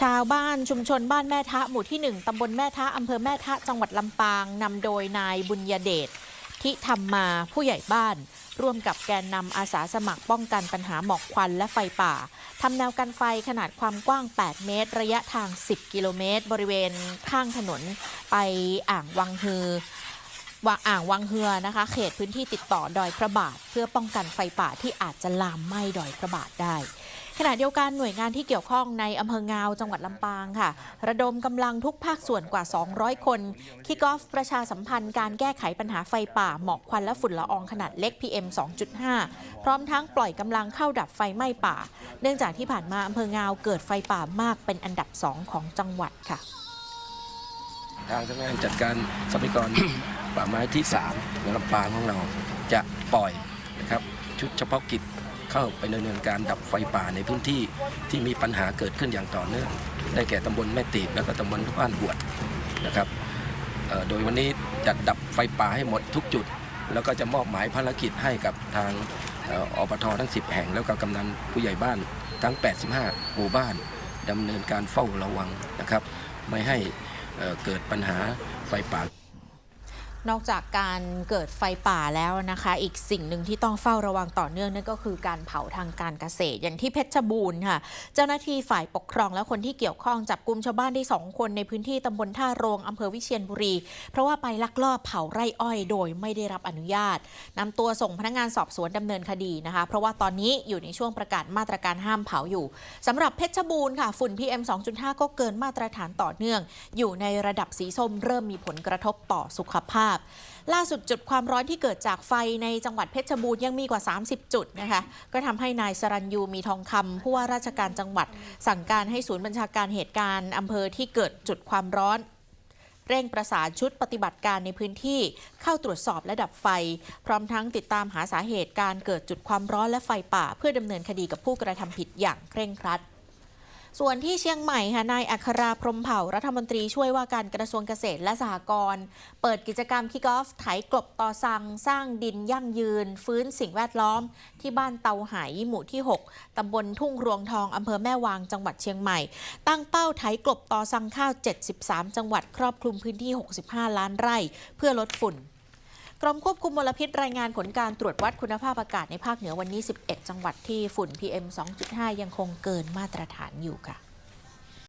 ชาวบ้านชุมชนบ้านแม่ทะหมู่ที่ 1ตำบลแม่ทะอำเภอแม่ทะจังหวัดลำปางนำโดยนายบุญยเดชทิธรรมมาผู้ใหญ่บ้าน ร่วมกับแกนนำอาสาสมัครป้องกันปัญหาหมอกควันและไฟป่าทำแนวกันไฟขนาดความกว้าง 8 เมตร ระยะทาง 10 กิโลเมตร บริเวณข้างถนนไปอ่างวังฮือว่าอ่างวังเฮือนะคะ เขตพื้นที่ติดต่อดอยพระบาท เพื่อป้องกันไฟป่าที่อาจจะลามไหม้ดอยพระบาทได้ ขณะเดียวกันหน่วยงานที่เกี่ยวข้องในอำเภองาวจังหวัดลำปางค่ะ ระดมกำลังทุกภาคส่วนกว่า 200 คนคิกออฟประชาสัมพันธ์การแก้ไขปัญหาไฟป่าหมอกควันและฝุ่นละอองขนาดเล็ก PM 2.5 พร้อมทั้งปล่อยกำลังเข้าดับไฟไหม้ป่า เนื่องจากที่ผ่านมาอำเภองาวเกิดไฟป่ามากเป็นอันดับสองของจังหวัดค่ะทางสำนักงานจัดการทรัพยากรป่าไม้ที่3ในลำปางของเราจะปล่อยนะครับชุดเฉพาะกิจ เข้าไปดำเนินการดับไฟป่าในพื้นที่ที่มีปัญหาเกิดขึ้นอย่างต่อเนื่อง ได้แก่ตำบลแม่ตีบแล้วก็ตำบลบ้านหวดนะครับโดยวันนี้จะดับไฟป่าให้หมดทุกจุด แล้วก็จะมอบหมายภารกิจให้กับทางอ่ออปททั้ง 10 แห่ง แล้วก็กำนันผู้ใหญ่บ้านทั้ง 85 หมู่บ้านดำเนินการเฝ้าระวังนะครับ ไม่ให้เกิดปัญหาไฟป่า นอกจากการเกิดไฟป่าแล้วนะคะ อีกสิ่งหนึ่งที่ต้องเฝ้าระวังต่อเนื่องนั่นก็คือการเผาทางการเกษตร อย่างที่เพชรบูรณ์ค่ะ เจ้าหน้าที่ฝ่ายปกครองและคนที่เกี่ยวข้องจับกลุ่มชาวบ้านได้สองคนในพื้นที่ตำบลท่าโรงอำเภอวิเชียรบุรี เพราะว่าไปลักลอบเผาไร่อ้อยโดยไม่ได้รับอนุญาตนำตัวส่งพนักงานสอบสวนดำเนินคดีนะคะ เพราะว่าตอนนี้อยู่ในช่วงประกาศมาตรการห้ามเผาอยู่สำหรับเพชรบูรณ์ค่ะฝุ่น PM 2.5 ก็เกินมาตรฐานต่อเนื่อง อยู่ในระดับสีส้มเริ่มมีผลกระทบต่อสุขภาพล่าสุดจุดความร้อนที่เกิดจากไฟในจังหวัดเพชรบูรณ์ยังมีกว่า 30 จุดนะคะ ก็ทำให้นายสรัญยูมีทองคำผู้ว่าราชการจังหวัด สั่งการให้ศูนย์บัญชาการเหตุการณ์อำเภอที่เกิดจุดความร้อนเร่งประสานชุดปฏิบัติการในพื้นที่เข้าตรวจสอบและดับไฟ พร้อมทั้งติดตามหาสาเหตุการเกิดจุดความร้อนและไฟป่า เพื่อดำเนินคดีกับผู้กระทำผิดอย่างเคร่งครัด ส่วนที่เชียงใหม่ค่ะนายอัคราพรมเผ่ารัฐมนตรีช่วยว่าการกระทรวงเกษตรและสหกรณ์เปิดกิจกรรมคิกออฟไถกลบต่อสัง สร้างดินยั่งยืน ฟื้นสิ่งแวดล้อม ที่บ้านเตาไหหมู่ที่ 6ตำบลทุ่งรวงทองอำเภอแม่วางจังหวัดเชียงใหม่ ตั้งเป้าไถกลบต่อสังข้าว 73 จังหวัดครอบคลุมพื้นที่ 65 ล้านไร่ เพื่อลดฝุ่น กรมควบคุมมลพิษรายงานผลการตรวจวัดคุณภาพอากาศในภาคเหนือวันนี้ 11 จังหวัดที่ฝุ่น PM 2.5 ยังคงเกินมาตรฐานอยู่ค่ะ